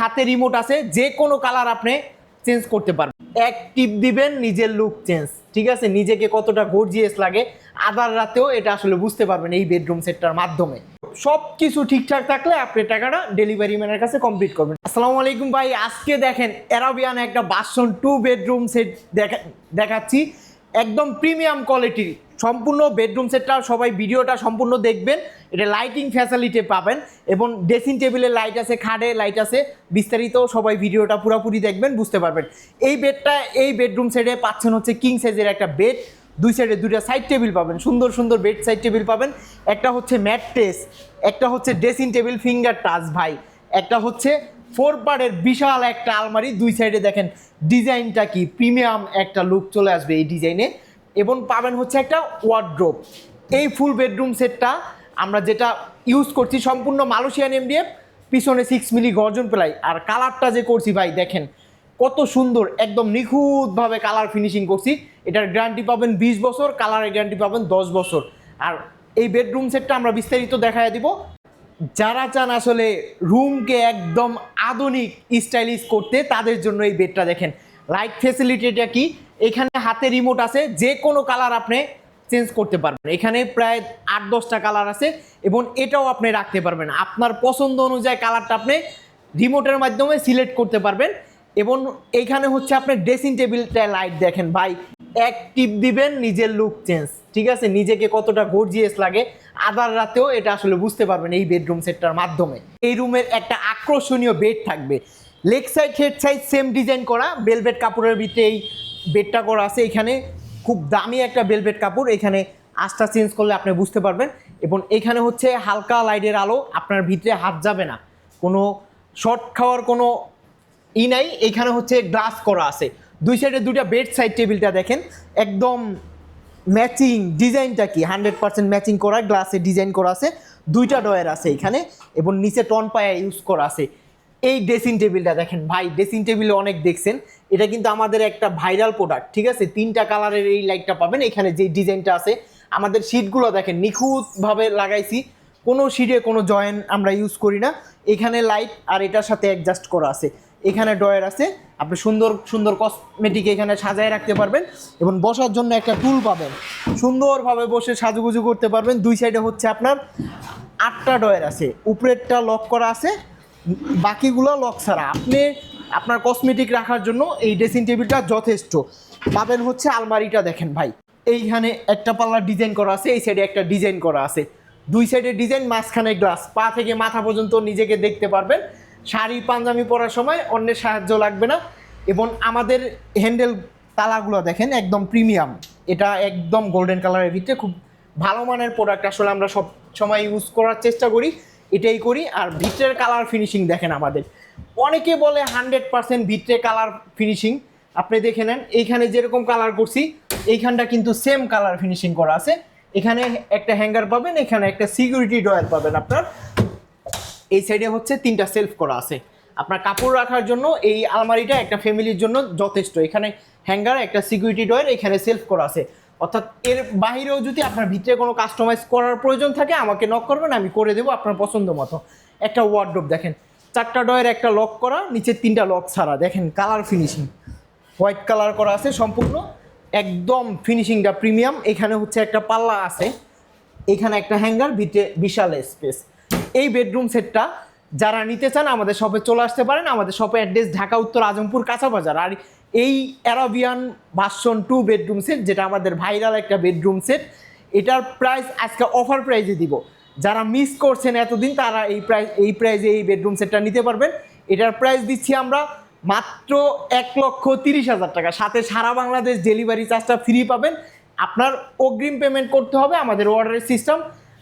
হাতে রিমোট আছে, যে কোনো কালার আপনি চেঞ্জ করতে পারবেন। এক টিপ দিবেন, নিজের লুক চেঞ্জ ঠিক আছে? নিজেকে কতটা গর্জিয়াস লাগে, আদার রাতেও এটা আসলে বুঝতে পারবেন এই বেডরুম সেটটার মাধ্যমে। সব কিছু ঠিকঠাক থাকলে আপনি টাকাটা ডেলিভারি ম্যানের কাছে কমপ্লিট করবেন। আসসালামু আলাইকুম ভাই, আজকে দেখেন অ্যারাবিয়ান একটা বাসন টু বেডরুম সেট দেখা দেখাচ্ছি। একদম প্রিমিয়াম কোয়ালিটির সম্পূর্ণ বেডরুম সেটটা সবাই ভিডিওটা সম্পূর্ণ দেখবেন। এটা লাইটিং ফ্যাসিলিটি পাবেন এবং ড্রেসিং টেবিলে লাইট আছে, খাটে লাইট আছে, বিস্তারিত সবাই ভিডিওটা পুরোপুরি দেখবেন, বুঝতে পারবেন। এই বেডটা এই বেডরুম সেটে পাচ্ছেন হচ্ছে কিং সাইজের একটা বেড দুই সাইডে দুইটা সাইড টেবিল পাবেন। সুন্দর সুন্দর বেড সাইড টেবিল পাবেন। একটা হচ্ছে ম্যাট্রেস একটা হচ্ছে ড্রেসিং টেবিল ফিঙ্গার টাচ ভাই, একটা হচ্ছে ফোর পার্টের বিশাল একটা আলমারি, দুই সাইডে দেখেন ডিজাইনটা কি প্রিমিয়াম একটা লুক চলে আসবে এই ডিজাইনে এবং পাবেন হচ্ছে একটা ওয়ার্ড্রোপ এই ফুল বেডরুম সেটটা আমরা যেটা ইউজ করছি সম্পূর্ণ মালয়েশিয়ান এমডিএফ পিছনে সিক্স মিলি গর্জন প্লাই। আর কালারটা যে করছি ভাই, দেখেন কত সুন্দর, একদম নিখুঁতভাবে কালার ফিনিশিং করছি। এটার গ্যারান্টি পাবেন বিশ বছর কালারের গ্যারান্টি পাবেন দশ বছর। আর এই বেডরুম সেটটা আমরা বিস্তারিত দেখায় দিব। যারা চান আসলে রুমকে একদম আধুনিক স্টাইলিশ করতে, তাদের জন্য এই বেডটা দেখেন। লাইট ফেসিলিটিটা কি? এখানে হাতে রিমোট আছে, যে কোনো কালার আপনি চেঞ্জ করতে পারবেন। এখানে প্রায় আট দশটা কালার আছে এবং এটাও আপনি রাখতে পারবেন। আপনার পছন্দ অনুযায়ী কালারটা আপনি রিমোটের মাধ্যমে সিলেক্ট করতে পারবেন এবং এইখানে হচ্ছে আপনি ড্রেসিং টেবিলটা লাইট দেখেন। ভাই, এক টিপ দিবেন, নিজের লুক চেঞ্জ ঠিক আছে? নিজেকে কতটা গর্জিয়াস লাগে, আদার রাতেও এটা আসলে বুঝতে পারবেন এই বেডরুম সেটটার মাধ্যমে। এই রুমের একটা আকর্ষণীয় বেড থাকবে। Leg side head side same design করা। বেলভেট কাপড়ের ভিতরে এই বেডটা করা আছে এখানে। খুব দামি একটা বেলভেট কাপড়। এখানে আস্থা চেঞ্জ করলে আপনি বুঝতে পারবেন। এবং এখানে হচ্ছে হালকা লাইটের আলো। আপনার ভিতরে হাত যাবে না। কোনো শর্ট খাওয়ার কোনো ই নাই। এখানে হচ্ছে গ্লাস করা আছে। দুই সাইডে দুইটা বেড সাইড টেবিলটা দেখেন। একদম ম্যাচিং ডিজাইনটা কি? হান্ড্রেড পার্সেন্ট ম্যাচিং করা, গ্লাসে ডিজাইন করা আছে, দুইটা ডয়ার আছে এখানে, এবং নিচে টন পায়া ইউজ করা আছে। এই ড্রেসিং টেবিলটা দেখেন ভাই, ড্রেসিং টেবিলে অনেক দেখছেন। এটা কিন্তু আমাদের একটা ভাইরাল প্রোডাক্ট ঠিক আছে? তিনটা কালারের এই লাইটটা পাবেন, এখানে যে ডিজাইনটা আছে। আমাদের শিটগুলো দেখেন, নিখুঁতভাবে লাগাইছি। কোনো শিটে কোনো জয়েন আমরা ইউজ করি না। এখানে লাইট আর এটার সাথে অ্যাডজাস্ট করা আছে। এখানে ডয়ার আছে। আপনি সুন্দর সুন্দর কসমেটিক এখানে সাজায় রাখতে পারবেন এবং বসার জন্য একটা টুল পাবেন। সুন্দরভাবে বসে সাজুগুজু করতে পারবেন। দুই সাইডে হচ্ছে আপনার আটটা ডয়ার আছে। উপরেরটা লক করা আছে। বাকিগুলো লক ছাড়া। আপনি আপনার কসমেটিক রাখার জন্য এই ড্রেসিং টেবিলটা যথেষ্ট। পাবেন হচ্ছে আলমারিটা দেখেন ভাই। এইখানে একটা পাল্লার ডিজাইন করা আছে, এই সাইডে একটা ডিজাইন করা আছে। দুই সাইডে ডিজাইন মাঝখানে গ্লাস পা থেকে মাথা পর্যন্ত নিজেকে দেখতে পারবেন। শাড়ি, পাঞ্জাবি পরার সময় অন্যের সাহায্য লাগবে না। এবং আমাদের হ্যান্ডেল তালাগুলো দেখেন, একদম প্রিমিয়াম। এটা একদম গোল্ডেন কালারের ভিতরে। খুব ভালো মানের প্রোডাক্ট আসলে আমরা সব সময় ইউজ করার চেষ্টা করি, এটাই করি। আর ভিতরের কালার ফিনিশিং দেখেন আমাদের। অনেকে বলে হান্ড্রেড পার্সেন্ট ভিতরে কালার ফিনিশিং আপনি দেখে নেন, এইখানে যেরকম কালার করছি, এইখানটা কিন্তু সেম কালার ফিনিশিং করা আছে। এখানে একটা হ্যাঙ্গার পাবেন, এখানে একটা সিকিউরিটি ডয়ার পাবেন আপনার। এই সাইডে হচ্ছে তিনটা সেলফ করা আছে। আপনার কাপড় রাখার জন্য এই আলমারিটা একটা ফ্যামিলির জন্য যথেষ্ট। এখানে হ্যাঙ্গার একটা সিকিউরিটি ডয়ার এখানে সেলফ করা আছে। অর্থাৎ এর বাহিরেও যদি আপনার ভিতরে কোনো কাস্টমাইজ করার প্রয়োজন থাকে, আমাকে নক করবেন, আমি করে দেবো আপনার পছন্দ মতো। একটা ওয়ার্ড্রোপ দেখেন, চারটা ডয়ের একটা লক করা নিচের তিনটা লক ছাড়া। দেখেন কালার ফিনিশিং হোয়াইট কালার করা আছে সম্পূর্ণ। একদম ফিনিশিংটা প্রিমিয়াম এখানে হচ্ছে একটা পাল্লা আছে। এখানে একটা হ্যাঙ্গার ভিতরে বিশাল স্পেস এই বেডরুম সেটটা যারা নিতে চান, আমাদের শপে চলে আসতে পারেন। আমাদের শপে অ্যাড্রেস ঢাকা, উত্তর আজমপুর কাঁচা বাজার আর এই Arabian version two bedroom set যেটা আমাদের ভাইরাল একটা বেডরুম সেট এটার প্রাইস আজকে অফার প্রাইজে দিব। যারা মিস করছেন এতদিন, তারা এই প্রাইস এই প্রাইজে এই বেডরুম সেটটা নিতে পারবেন। এটার প্রাইস দিচ্ছি আমরা মাত্র এক লক্ষ তিরিশ হাজার টাকা। সাথে সারা বাংলাদেশ ডেলিভারি চার্জটা ফ্রি পাবেন। আপনার অগ্রিম পেমেন্ট করতে হবে আমাদের অর্ডারের সিস্টেম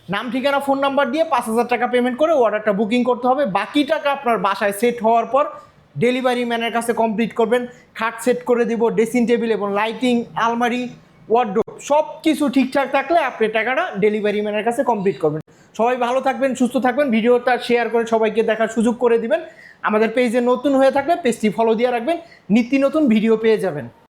নাম, ঠিকানা ফোন নাম্বার দিয়ে পাঁচ হাজার টাকা পেমেন্ট করে অর্ডারটা বুকিং করতে হবে। বাকি টাকা আপনার বাসায় সেট হওয়ার পর ডেলিভারি ম্যানের কাছে কমপ্লিট করবেন। খাট সেট করে দিব ড্রেসিং টেবিল এবং লাইটিং আলমারি ওয়ার্ড্রোপ সব কিছু ঠিকঠাক থাকলে আপনি টাকাটা ডেলিভারি ম্যানের কাছে কমপ্লিট করবেন। সবাই ভালো থাকবেন, সুস্থ থাকবেন। ভিডিওটা শেয়ার করে সবাইকে দেখার সুযোগ করে দিবেন। আমাদের পেজে নতুন হয়ে থাকলে পেজটি ফলো দিয়ে রাখবেন। নিত্য নতুন ভিডিও পেয়ে যাবেন।